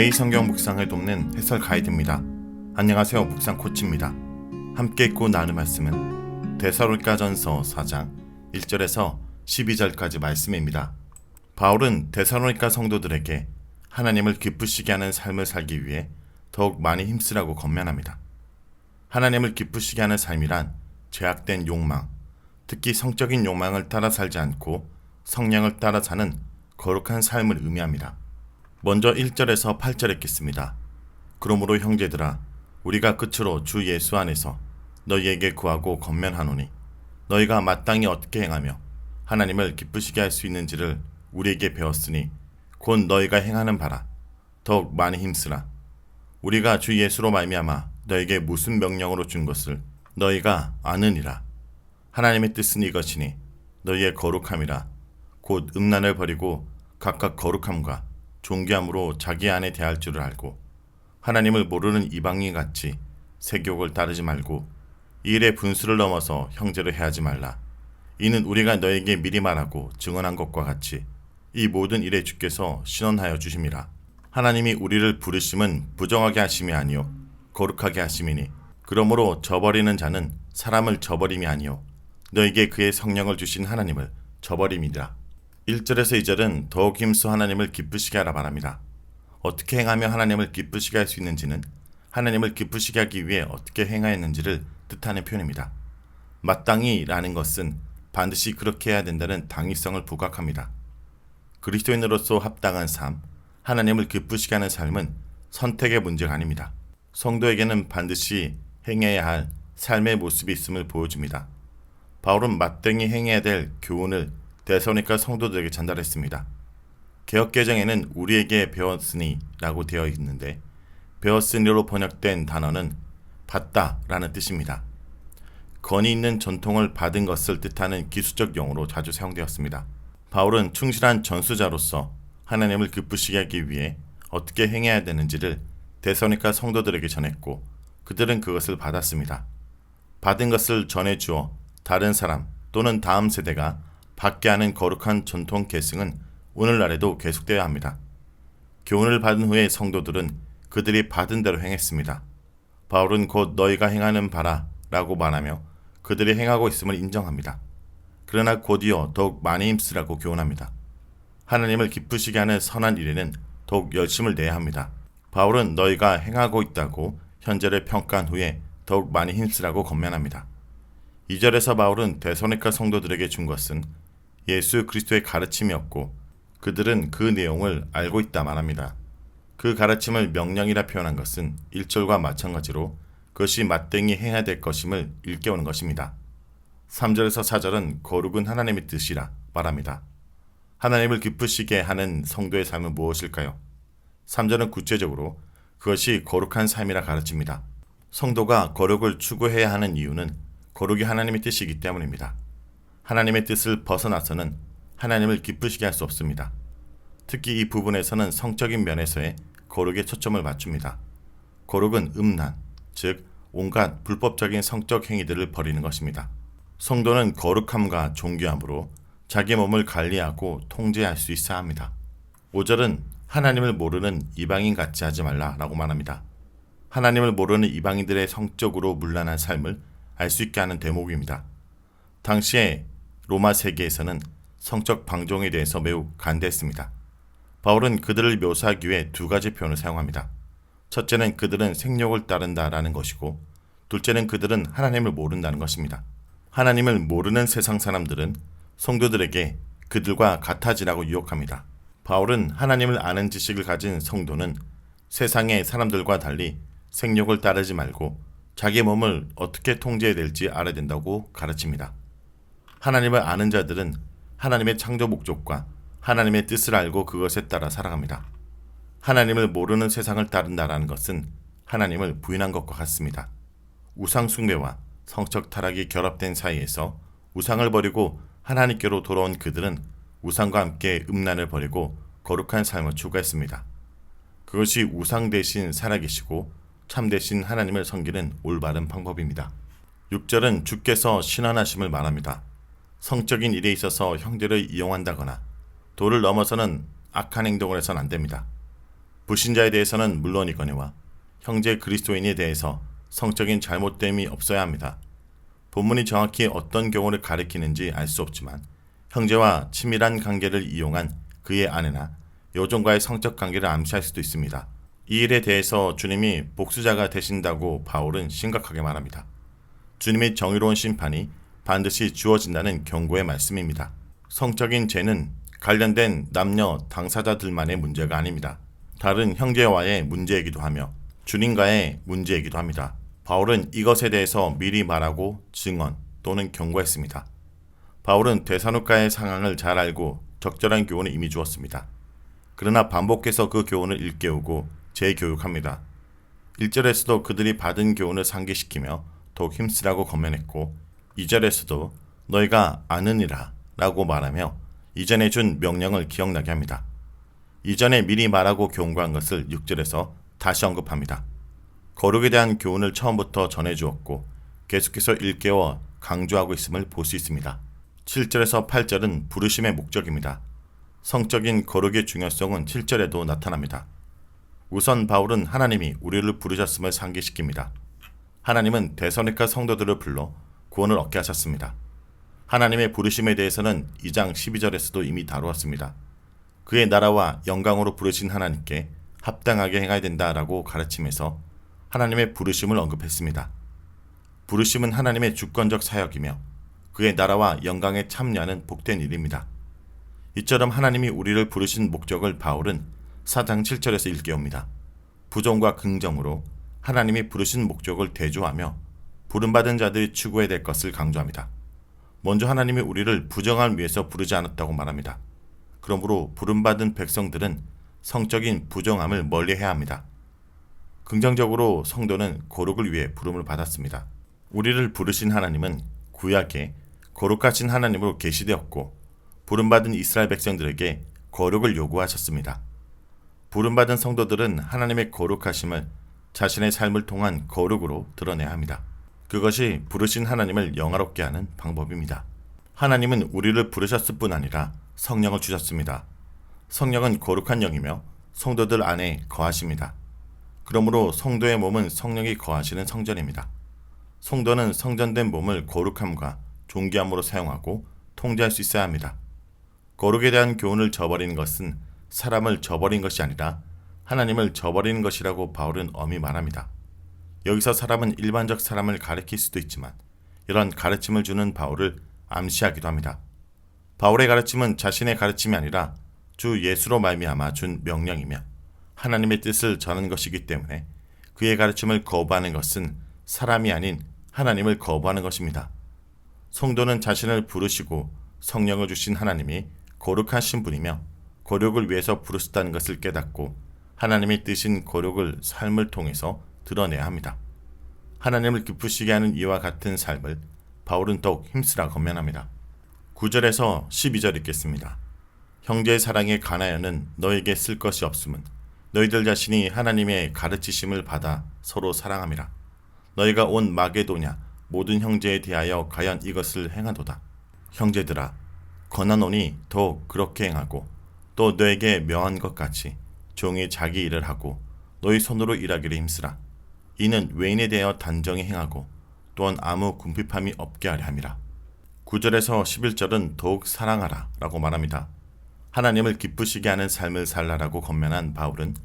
매일 성경 묵상을 돕는 해설 가이드입니다. 안녕하세요. 묵상 코치입니다. 함께 읽고 나눌 말씀은 데살로니가전서 4장 1절에서 12절까지 말씀입니다. 바울은 데살로니가 성도들에게 하나님을 기쁘시게 하는 삶을 살기 위해 더욱 많이 힘쓰라고 권면합니다. 하나님을 기쁘시게 하는 삶이란 죄악된 욕망, 특히 성적인 욕망을 따라 살지 않고 성령을 따라 사는 거룩한 삶을 의미합니다. 먼저 1절에서 8절 읽겠습니다. 그러므로 형제들아 우리가 끝으로 주 예수 안에서 너희에게 구하고 건면하노니 너희가 마땅히 어떻게 행하며 하나님을 기쁘시게 할 수 있는지를 우리에게 배웠으니 곧 너희가 행하는 바라. 더욱 많이 힘쓰라. 우리가 주 예수로 말미암아 너에게 무슨 명령으로 준 것을 너희가 아느니라. 하나님의 뜻은 이것이니 너희의 거룩함이라. 곧 음란을 버리고 각각 거룩함과 존귀함으로 자기 안에 대할 줄을 알고 하나님을 모르는 이방인 같이 세욕을 따르지 말고 이 일의 분수를 넘어서 형제를 해하지 말라. 이는 우리가 너에게 미리 말하고 증언한 것과 같이 이 모든 일에 주께서 신원하여 주심이라. 하나님이 우리를 부르심은 부정하게 하심이 아니요 거룩하게 하심이니 그러므로 저버리는 자는 사람을 저버림이 아니요 너에게 그의 성령을 주신 하나님을 저버림이라. 1절에서 2절은 더욱 힘써 하나님을 기쁘시게 하라 말합니다. 어떻게 행하며 하나님을 기쁘시게 할 수 있는지는 하나님을 기쁘시게 하기 위해 어떻게 행하였는지를 뜻하는 표현입니다. 마땅히라는 것은 반드시 그렇게 해야 된다는 당위성을 부각합니다. 그리스도인으로서 합당한 삶, 하나님을 기쁘시게 하는 삶은 선택의 문제가 아닙니다. 성도에게는 반드시 행해야 할 삶의 모습이 있음을 보여줍니다. 바울은 마땅히 행해야 될 교훈을 대서니까 성도들에게 전달했습니다. 개혁개정에는 우리에게 배웠으니 라고 되어 있는데 배웠으니로 번역된 단어는 받다라는 뜻입니다. 건이 있는 전통을 받은 것을 뜻하는 기술적 용어로 자주 사용되었습니다. 바울은 충실한 전수자로서 하나님을 기쁘시게 하기 위해 어떻게 행해야 되는지를 대서니까 성도들에게 전했고 그들은 그것을 받았습니다. 받은 것을 전해 주어 다른 사람 또는 다음 세대가 받게 하는 거룩한 전통 계승은 오늘날에도 계속되어야 합니다. 교훈을 받은 후에 성도들은 그들이 받은 대로 행했습니다. 바울은 곧 너희가 행하는 바라 라고 말하며 그들이 행하고 있음을 인정합니다. 그러나 곧이어 더욱 많이 힘쓰라고 교훈합니다. 하나님을 기쁘시게 하는 선한 일에는 더욱 열심을 내야 합니다. 바울은 너희가 행하고 있다고 현재를 평가한 후에 더욱 많이 힘쓰라고 건면합니다. 2절에서 바울은 대선의과 성도들에게 준 것은 예수 그리스도의 가르침이었고 그들은 그 내용을 알고 있다 말합니다. 그 가르침을 명령이라 표현한 것은 1절과 마찬가지로 그것이 마땅히 해야 될 것임을 일깨우는 것입니다. 3절에서 4절은 거룩은 하나님의 뜻이라 말합니다. 하나님을 기쁘시게 하는 성도의 삶은 무엇일까요? 3절은 구체적으로 그것이 거룩한 삶이라 가르칩니다. 성도가 거룩을 추구해야 하는 이유는 거룩이 하나님의 뜻이기 때문입니다. 하나님의 뜻을 벗어나서는 하나님을 기쁘시게 할 수 없습니다. 특히 이 부분에서는 성적인 면에서의 거룩에 초점을 맞춥니다. 거룩은 음란, 즉 온갖 불법적인 성적 행위들을 버리는 것입니다. 성도는 거룩함과 존귀함으로 자기 몸을 관리하고 통제할 수 있어야 합니다. 5절은 하나님을 모르는 이방인 같이 하지 말라라고 말합니다. 하나님을 모르는 이방인들의 성적으로 문란한 삶을 알 수 있게 하는 대목입니다. 당시에 로마 세계에서는 성적 방종에 대해서 매우 간대했습니다. 바울은 그들을 묘사하기 위해 두 가지 표현을 사용합니다. 첫째는 그들은 생욕을 따른다라는 것이고, 둘째는 그들은 하나님을 모른다는 것입니다. 하나님을 모르는 세상 사람들은 성도들에게 그들과 같아지라고 유혹합니다. 바울은 하나님을 아는 지식을 가진 성도는 세상의 사람들과 달리 생욕을 따르지 말고 자기 몸을 어떻게 통제해야 될지 알아야 된다고 가르칩니다. 하나님을 아는 자들은 하나님의 창조 목적과 하나님의 뜻을 알고 그것에 따라 살아갑니다. 하나님을 모르는 세상을 따른다라는 것은 하나님을 부인한 것과 같습니다. 우상 숭배와 성적 타락이 결합된 사이에서 우상을 버리고 하나님께로 돌아온 그들은 우상과 함께 음란을 버리고 거룩한 삶을 추구했습니다. 그것이 우상 대신 살아계시고 참 대신 하나님을 섬기는 올바른 방법입니다. 6절은 주께서 신원하심을 말합니다. 성적인 일에 있어서 형제를 이용한다거나 도를 넘어서는 악한 행동을 해서는 안 됩니다. 불신자에 대해서는 물론이거니와 형제 그리스도인에 대해서 성적인 잘못됨이 없어야 합니다. 본문이 정확히 어떤 경우를 가리키는지 알 수 없지만 형제와 친밀한 관계를 이용한 그의 아내나 여종과의 성적 관계를 암시할 수도 있습니다. 이 일에 대해서 주님이 복수자가 되신다고 바울은 심각하게 말합니다. 주님의 정의로운 심판이 반드시 주어진다는 경고의 말씀입니다. 성적인 죄는 관련된 남녀 당사자들만의 문제가 아닙니다. 다른 형제와의 문제이기도 하며 주님과의 문제이기도 합니다. 바울은 이것에 대해서 미리 말하고 증언 또는 경고했습니다. 바울은 대사노가의 상황을 잘 알고 적절한 교훈을 이미 주었습니다. 그러나 반복해서 그 교훈을 일깨우고 재교육합니다. 1절에서도 그들이 받은 교훈을 상기시키며 더욱 힘쓰라고 건면했고 2절에서도 너희가 아느니라 라고 말하며 이전에 준 명령을 기억나게 합니다. 이전에 미리 말하고 경고한 것을 6절에서 다시 언급합니다. 거룩에 대한 교훈을 처음부터 전해주었고 계속해서 일깨워 강조하고 있음을 볼 수 있습니다. 7절에서 8절은 부르심의 목적입니다. 성적인 거룩의 중요성은 7절에도 나타납니다. 우선 바울은 하나님이 우리를 부르셨음을 상기시킵니다. 하나님은 대선의과 성도들을 불러 구원을 얻게 하셨습니다. 하나님의 부르심에 대해서는 2장 12절에서도 이미 다루었습니다. 그의 나라와 영광으로 부르신 하나님께 합당하게 행해야 된다라고 가르치면서 하나님의 부르심을 언급했습니다. 부르심은 하나님의 주권적 사역이며 그의 나라와 영광에 참여하는 복된 일입니다. 이처럼 하나님이 우리를 부르신 목적을 바울은 4장 7절에서 일깨웁니다. 부정과 긍정으로 하나님이 부르신 목적을 대조하며 부름받은 자들이 추구해야 될 것을 강조합니다. 먼저 하나님이 우리를 부정함 위해서 부르지 않았다고 말합니다. 그러므로 부름받은 백성들은 성적인 부정함을 멀리해야 합니다. 긍정적으로 성도는 거룩을 위해 부름을 받았습니다. 우리를 부르신 하나님은 구약에 거룩하신 하나님으로 계시되었고 부름받은 이스라엘 백성들에게 거룩을 요구하셨습니다. 부름받은 성도들은 하나님의 거룩하심을 자신의 삶을 통한 거룩으로 드러내야 합니다. 그것이 부르신 하나님을 영화롭게 하는 방법입니다. 하나님은 우리를 부르셨을 뿐 아니라 성령을 주셨습니다. 성령은 거룩한 영이며 성도들 안에 거하십니다. 그러므로 성도의 몸은 성령이 거하시는 성전입니다. 성도는 성전된 몸을 거룩함과 존귀함으로 사용하고 통제할 수 있어야 합니다. 거룩에 대한 교훈을 저버리는 것은 사람을 저버린 것이 아니라 하나님을 저버리는 것이라고 바울은 엄히 말합니다. 여기서 사람은 일반적 사람을 가리킬 수도 있지만 이런 가르침을 주는 바울을 암시하기도 합니다. 바울의 가르침은 자신의 가르침이 아니라 주 예수로 말미암아 준 명령이며 하나님의 뜻을 전하는 것이기 때문에 그의 가르침을 거부하는 것은 사람이 아닌 하나님을 거부하는 것입니다. 성도는 자신을 부르시고 성령을 주신 하나님이 거룩하신 분이며 거룩을 위해서 부르셨다는 것을 깨닫고 하나님의 뜻인 거룩을 삶을 통해서 드러내야 합니다. 하나님을 기쁘시게 하는 이와 같은 삶을 바울은 더욱 힘쓰라 건면합니다. 9절에서 12절 읽겠습니다. 형제의 사랑에 관하여는 너에게 쓸 것이 없음은 너희들 자신이 하나님의 가르치심을 받아 서로 사랑함이라. 너희가 온 마게도냐 모든 형제에 대하여 과연 이것을 행하도다. 형제들아 권하노니 더 그렇게 행하고 또 너에게 명한 것 같이 종이 자기 일을 하고 너희 손으로 일하기를 힘쓰라. 이는 외인에 대하여 단정히 행하고 또한 아무 궁핍함이 없게 하려 함이라. 9절에서 11절은 더욱 사랑하라 라고 말합니다. 하나님을 기쁘시게 하는 삶을 살라라고 건면한 바울은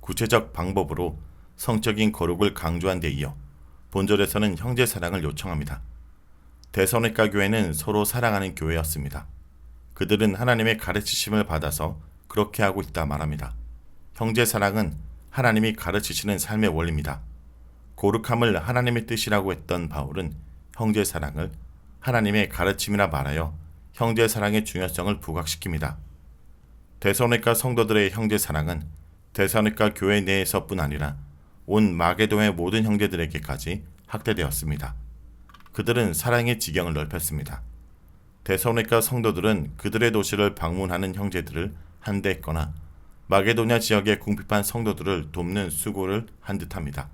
구체적 방법으로 성적인 거룩을 강조한 데 이어 본절에서는 형제 사랑을 요청합니다. 대선의가 교회는 서로 사랑하는 교회였습니다. 그들은 하나님의 가르치심을 받아서 그렇게 하고 있다 말합니다. 형제 사랑은 하나님이 가르치시는 삶의 원리입니다. 고룩함을 하나님의 뜻이라고 했던 바울은 형제 사랑을 하나님의 가르침이라 말하여 형제 사랑의 중요성을 부각시킵니다. 대선의과 성도들의 형제 사랑은 대선의과 교회 내에서뿐 아니라 온 마게도의 모든 형제들에게까지 확대되었습니다. 그들은 사랑의 지경을 넓혔습니다. 대선의과 성도들은 그들의 도시를 방문하는 형제들을 한대했거나 마게도냐 지역의 궁핍한 성도들을 돕는 수고를 한 듯합니다.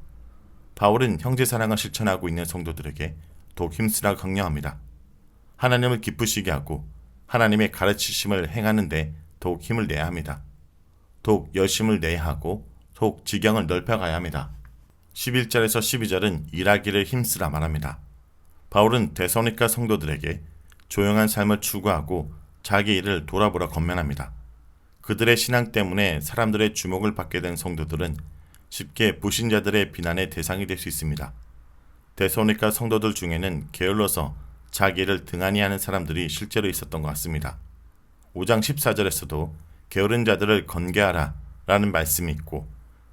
바울은 형제 사랑을 실천하고 있는 성도들에게 더욱 힘쓰라 강령합니다. 하나님을 기쁘시게 하고 하나님의 가르치심을 행하는데 더욱 힘을 내야 합니다. 더욱 열심을 내야 하고 속 지경을 넓혀가야 합니다. 11절에서 12절은 일하기를 힘쓰라 말합니다. 바울은 데서니카 성도들에게 조용한 삶을 추구하고 자기 일을 돌아보라 건면합니다. 그들의 신앙 때문에 사람들의 주목을 받게 된 성도들은 쉽게 불신자들의 비난의 대상이 될 수 있습니다. 데서니카 성도들 중에는 게을러서 자기 일을 등한히 하는 사람들이 실제로 있었던 것 같습니다. 5장 14절에서도 게으른 자들을 건개하라 라는 말씀이 있고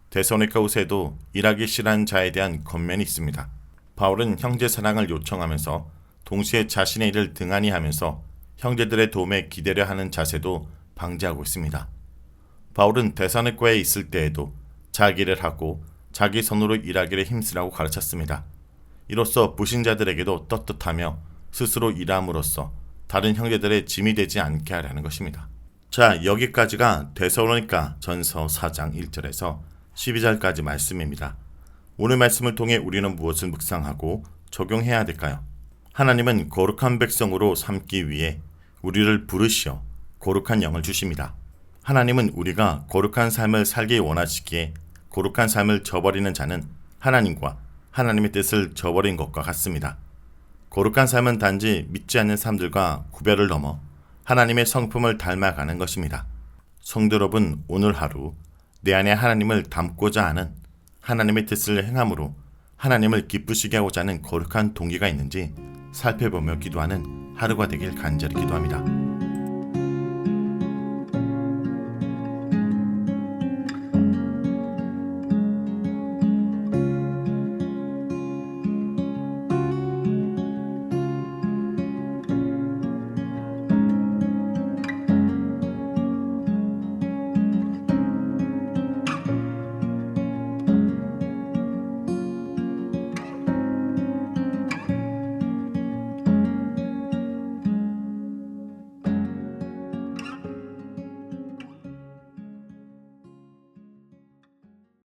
데서니카 후세도 일하기 싫어하는 자에 대한 건면이 있습니다. 바울은 형제 사랑을 요청하면서 동시에 자신의 일을 등한히 하면서 형제들의 도움에 기대려 하는 자세도 방지하고 있습니다. 바울은 데사네과에 있을 때에도 자기 일을 하고 자기 손으로 일하기를 힘쓰라고 가르쳤습니다. 이로써 부신자들에게도 떳떳하며 스스로 일함으로써 다른 형제들의 짐이 되지 않게 하려는 것입니다. 자, 여기까지가 데살로니가 전서 4장 1절에서 12절까지 말씀입니다. 오늘 말씀을 통해 우리는 무엇을 묵상하고 적용해야 될까요? 하나님은 거룩한 백성으로 삼기 위해 우리를 부르시어 거룩한 영을 주십니다. 하나님은 우리가 거룩한 삶을 살기 원하시기에 거룩한 삶을 저버리는 자는 하나님과 하나님의 뜻을 저버린 것과 같습니다. 거룩한 삶은 단지 믿지 않는 사람들과 구별을 넘어 하나님의 성품을 닮아가는 것입니다. 성도 여러분, 오늘 하루 내 안에 하나님을 담고자 하는 하나님의 뜻을 행함으로 하나님을 기쁘시게 하고자 하는 거룩한 동기가 있는지 살펴보며 기도하는 하루가 되길 간절히 기도합니다.